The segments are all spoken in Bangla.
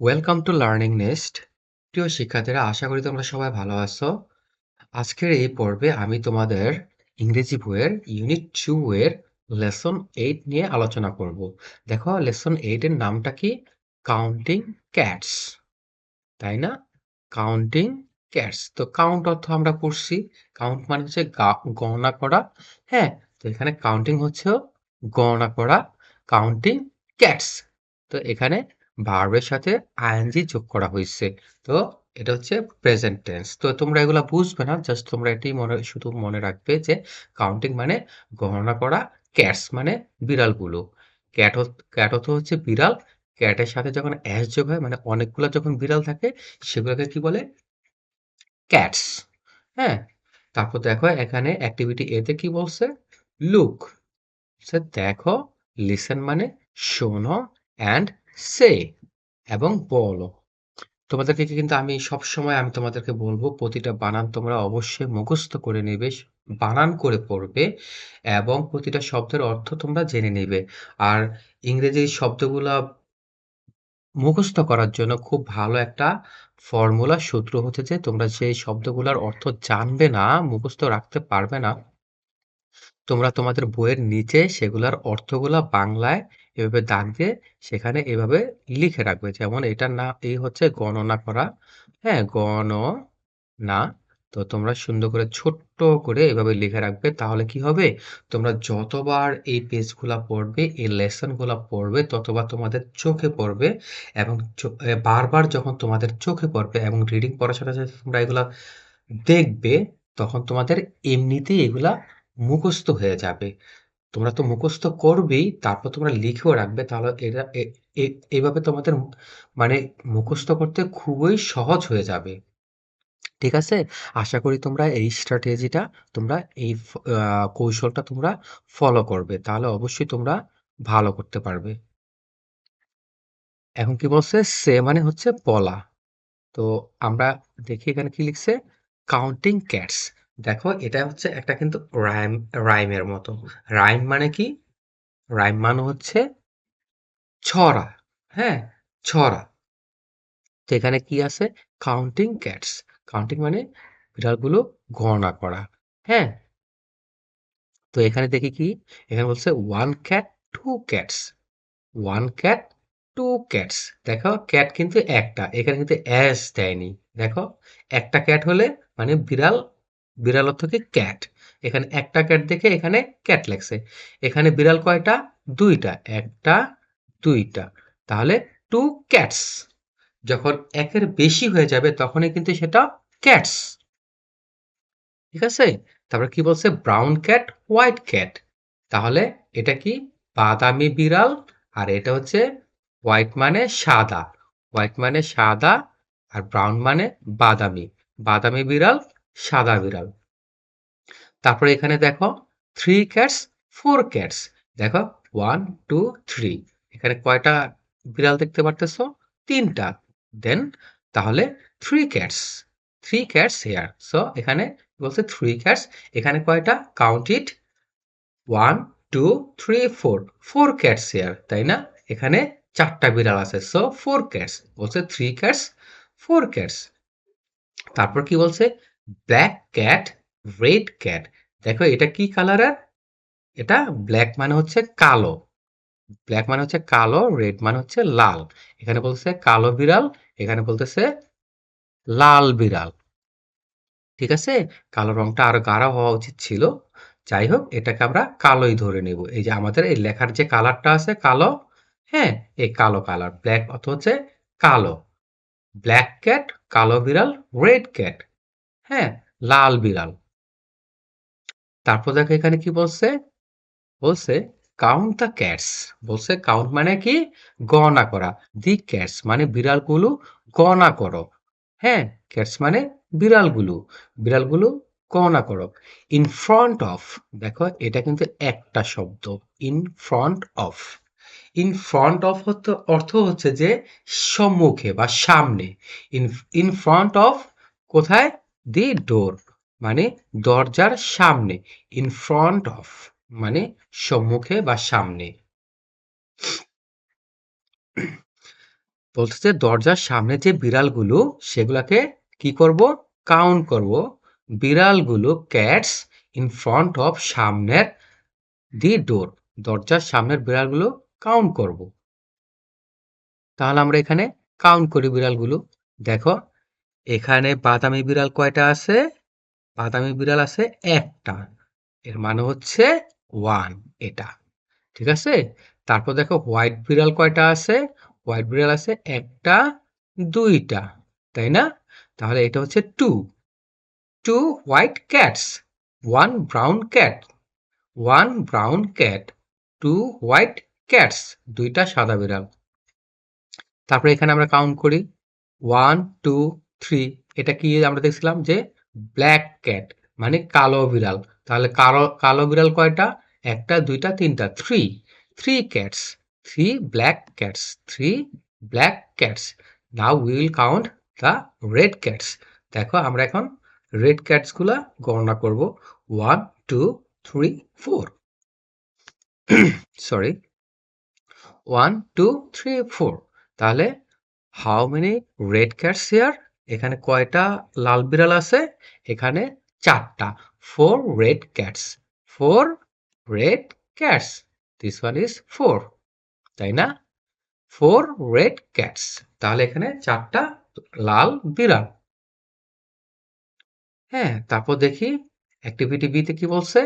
ওয়েলকাম টু লার্নিং নেস্ট প্রিয় শিক্ষার্থীরা, আশা করি তোমরা সবাই ভালো আছো। আজকের এই পর্বে আমি তোমাদের ইংরেজি বইয়ের ইউনিট টু এর লেসন এইট নিয়ে আলোচনা করব। দেখো লেসন এইট এর নামটা কি? কাউন্টিং ক্যাটস তাই না? কাউন্টিং ক্যাটস তো কাউন্ট অর্থ আমরা পড়ছি কাউন্ট মানে হচ্ছে গণনা করা। হ্যাঁ তো এখানে কাউন্টিং হচ্ছে গণনা করা। কাউন্টিং ক্যাটস তো এখানে ভার্বের সাথে আইএনজি যোগ করা হয়েছে। তো এটা হচ্ছে প্রেজেন্ট টেন্স তো তোমরা এগুলা বুঝবে না জাস্ট তোমরা এটাই মনে, শুধু মনে রাখবে যে কাউন্টিং মানে গণনা করা ক্যাটস মানে বিড়ালগুলো। ক্যাট ক্যাট অর্থ হচ্ছে বিড়াল। ক্যাটের সাথে যখন অ্যাস যোগ হয় মানে অনেকগুলো যখন বিড়াল থাকে, সেগুলোকে কি বলে? ক্যাটস হ্যাঁ? তারপর দেখো এখানে অ্যাক্টিভিটি এতে কি বলছে? লুক দেখো লিসেন মানে শোনো অ্যান্ড সে এবং বলো। তোমাদেরকে কিন্তু আমি সব সময় আমি তোমাদেরকে বলব, প্রতিটা বানান তোমরা অবশ্যই মুখস্থ করে নেবে, বানান করে পড়বে এবং প্রতিটা শব্দের অর্থ তোমরা জেনে নেবে। আর ইংরেজি শব্দগুলা মুখস্থ করার জন্য খুব ভালো একটা ফর্মুলা সূত্র হচ্ছে যে, তোমরা যে শব্দগুলোর অর্থ জানবে না, মুখস্থ রাখতে পারবে না, তোমরা তোমাদের বইয়ের নিচে সেগুলার অর্থগুলা বাংলায় এভাবে দাগ দিয়ে সেখানে এভাবে লিখে রাখবে। যেমন এটার না এই হচ্ছে গণনা করা। হ্যাঁ গণনা। তো তোমরা সুন্দর করে, ছোট্ট করে এভাবে লিখে রাখবে। তাহলে কি হবে? তোমরা যতবার এই পেজগুলা পড়বে, এই লেসনগুলা পড়বে, ততবার তোমাদের চোখে পড়বে এবং বারবার যখন তোমাদের চোখে পড়বে এবং রিডিং পড়ার সাথে সাথে তোমরা এগুলা দেখবে, তখন তোমাদের এমনিতেই এগুলা মুখস্থ হয়ে যাবে। তোমরা তো মুখস্থ করবেই, তারপর তোমরা লিখেও রাখবে, তাহলে এটা এইভাবে তোমাদের মানে মুখস্থ করতে খুবই সহজ হয়ে যাবে। ঠিক আছে? আশা করি তোমরা এই স্ট্র্যাটেজিটা তোমরা এই কৌশলটা তোমরা ফলো করবে, তাহলে অবশ্যই তোমরা ভালো করতে পারবে। এখন কি বলছে? সে মানে হচ্ছে বলা। তো আমরা দেখি এখানে কি লিখছে? কাউন্টিং ক্যাটস দেখো, এটা হচ্ছে একটা কিন্তু রাইম, রাইমের মতো। রাইম মানে কি? রাইম মানে হচ্ছে ছড়া হ্যাঁ? ছড়া। তো এখানে কি আছে? কাউন্টিং ক্যাটস কাউন্টিং মানে বিড়ালগুলো গণনা করা হ্যাঁ? তো এখানে দেখি কি? এখানে বলছে one cat two cats one cat two cats দেখো ক্যাট কিন্তু একটা। এখানে কিন্তু অ্যাস দেয়নি। দেখো, একটা ক্যাট হলে মানে বিড়াল বিড়াল অর্থ কি ক্যাট এখানে একটা ক্যাট দেখে এখানে ক্যাট লেখছে। এখানে বিড়াল কয়টা? দুইটা। একটা, দুইটা। তাহলে টু ক্যাটস যখন একের বেশি হয়ে যাবে তখনই কিন্তু সেটা ক্যাটস ঠিক আছে? তারপরে কি বলছে? ব্রাউন ক্যাট হোয়াইট ক্যাট তাহলে এটা কি? বাদামি বিড়াল। আর এটা হচ্ছে হোয়াইট মানে সাদা। হোয়াইট মানে সাদা আর ব্রাউন মানে বাদামি। বাদামি বিড়াল সাদা বিড়াল। তারপরে এখানে দেখো থ্রি ক্যাটস ফোর ক্যাটস দেখো ওয়ান টু থ্রি এখানে কয়টা বিড়াল দেখতে পারতেছো? তিনটা। দেন তাহলে three cats three cats here so এখানে বলছে? থ্রি ক্যাটস এখানে কয়টা? Count it one two three four four cats here তাই না? এখানে চারটা বিড়াল আছে। সো ফোর ক্যাটস বলছে থ্রি ক্যাটস ফোর ক্যাটস তারপর কি বলছে? ব্ল্যাক ক্যাট রেড ক্যাট দেখো, এটা কি কালারের এটা ব্ল্যাক মানে হচ্ছে কালো। ব্ল্যাক মানে হচ্ছে কালো রেড মানে হচ্ছে লাল। এখানে বলতেছে কালো বিড়াল, এখানে বলতেছে লাল বিড়াল। ঠিক আছে? কালো রংটা আরও গাঢ় হওয়া উচিত ছিল। যাই হোক, এটাকে আমরা কালোই ধরে নেব। এই যে আমাদের এই লেখার যে কালারটা আছে কালো হ্যাঁ এই কালো কালার ব্ল্যাক অর্থ হচ্ছে কালো। ব্ল্যাক ক্যাট কালো বিড়াল রেড ক্যাট হ্যাঁ লাল বিড়াল। তারপর দেখো এখানে কি বলছে? বলছে কাউন্ট দ্য ক্যাটস বলছে কাউন্ট মানে কি? গণনা করা। দি ক্যাটস মানে বিড়ালগুলো গণনা করো। হ্যাঁ ক্যাটস মানে বিড়ালগুলো। বিড়ালগুলো গণনা করো। ইন ফ্রন্ট অফ দেখো, এটা কিন্তু একটা শব্দ। In front of in front of অর্থ হচ্ছে যে, সম্মুখে বা সামনে। ইন ইন ফ্রন্ট অফ কোথায়? দি ডোর মানে দরজার সামনে ইন ফ্রন্ট অফ মানে সম্মুখে বা সামনে। বলতেছে দরজার সামনে যে বিড়ালগুলো, সেগুলাকে কি করব? কাউন্ট করব। বিড়ালগুলো ক্যাটস ইন ফ্রন্ট অফ সামনের দি ডোর, দরজার সামনের বিড়ালগুলো কাউন্ট করব। তাহলে আমরা এখানে কাউন্ট করি বিড়ালগুলো। দেখো এখানে বাদামি বিড়াল কয়টা আছে? বাদামি বিড়াল আছে একটা। এর মানে হচ্ছে ওয়ান এটা। ঠিক আছে? তারপর দেখো হোয়াইট বিড়াল কয়টা আছে? হোয়াইট বিড়াল আছে একটা, দুইটা। তাই না? তাহলে এটা হচ্ছে two two white cats one brown cat one brown cat two white cats দুইটা সাদা বিড়াল। তারপরে এখানে আমরা কাউন্ট করি। ওয়ান টু থ্রি এটা কি আমরা দেখছিলাম যে ব্ল্যাক ক্যাট মানে কালো বিড়াল। তাহলে কালো কালো বিড়াল কয়টা? একটা, দুইটা, তিনটা three three cats three black cats three black cats now will count the red cats দেখো, আমরা এখন রেড ক্যাটসগুলা গণনা করব। One two three four sorry one two three four তাহলে how many red cats here এখানে কয়টা? লাল বিড়াল আছে। এখানে চারটা। Four red cats four red cats this one is four তাই না? ফোর রেড ক্যাটস তাহলে এখানে চারটা লাল বিড়াল। হ্যাঁ তারপর দেখি অ্যাক্টিভিটি বিতে কি বলছে?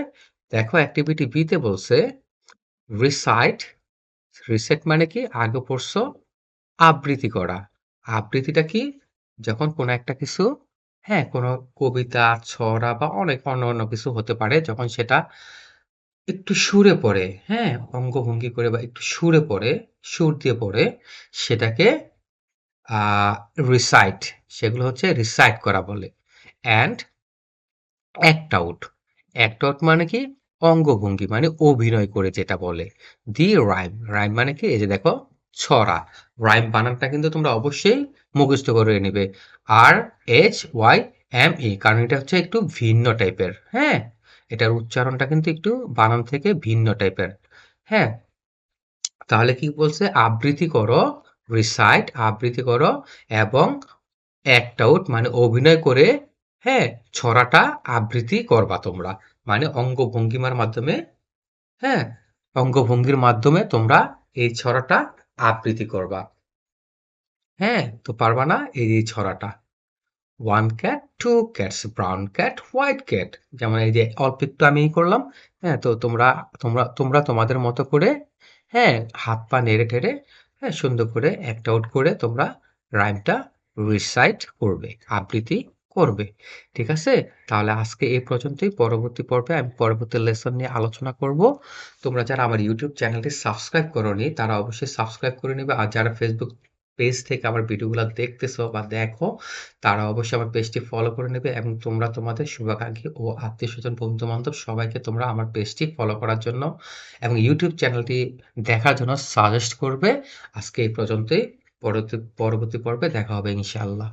দেখো অ্যাক্টিভিটি বিতে বলছে রিসাইট রিসেট মানে কি? আগে পড়ছো, আবৃত্তি করা। আবৃত্তিটা কি? যখন কোনো একটা কিছু হ্যাঁ কোনো কবিতা, ছড়া বা অনেক অন্য অন্য কিছু হতে পারে, যখন সেটা একটু সুরে পড়ে হ্যাঁ অঙ্গভঙ্গি করে বা একটু সুরে পড়ে, সুর দিয়ে পড়ে, সেটাকে রিসাইট সেগুলো হচ্ছে রিসাইট করা বলে। And act out act out মানে কি? অঙ্গভঙ্গি মানে অভিনয় করে যেটা বলে। দি রাইম রাইম মানে কি? এই যে দেখো ছড়া। রাইম বানানটা কিন্তু তোমরা অবশ্যই মুখস্থ করে নেবে। R H Y M E কারণ এটা হচ্ছে একটু ভিন্ন টাইপের হ্যাঁ? এটার উচ্চারণটা কিন্তু একটু বানান থেকে ভিন্ন টাইপের হ্যাঁ? তাহলে কি বলছে? আবৃত্তি করো রিসাইট আবৃত্তি করো এবং অ্যাক্ট আউট মানে অভিনয় করে হ্যাঁ? ছড়াটা আবৃত্তি করবা তোমরা। মানে অঙ্গভঙ্গিমার মাধ্যমে হ্যাঁ? অঙ্গভঙ্গির মাধ্যমে তোমরা এই ছড়াটা আবৃত্তি করবা। হ্যাঁ তো পারবা না এই যে ছড়াটা। One cat two cats brown cat white cat যেমন এই যে অল্প একটু আমি করলাম হ্যাঁ তো তোমরা তোমরা তোমরা তোমাদের মতো করে হ্যাঁ হাত পা নেড়ে টেড়ে হ্যাঁ সুন্দর করে অ্যাক্ট আউট করে তোমরা রাইমটা রিসাইট করবে। আবৃত্তি করবে, ঠিক আছে? তাহলে আজকে এই পর্যন্তই। পরবর্তী পর্বে আমি পরবর্তী লেসন নিয়ে আলোচনা করব। তোমরা যারা আমার ইউটিউব চ্যানেলটি সাবস্ক্রাইব করোনি, তারা অবশ্যই সাবস্ক্রাইব করে নেবে। আর যারা ফেসবুক পেজ থেকে আমার ভিডিওগুলো দেখতেছো বা দেখো, তারা অবশ্যই আমার পেজটি ফলো করে নেবে এবং তোমরা তোমাদের শুভাকাঙ্ক্ষী ও আত্মীয় স্বজন বন্ধু বান্ধব সবাইকে তোমরা আমার পেজটি ফলো করার জন্য এবং ইউটিউব চ্যানেলটি দেখার জন্য সাজেস্ট করবে। আজকে এই পর্যন্তই। পরবর্তী পরবর্তী পর্বে দেখা হবে ইনশাআল্লাহ।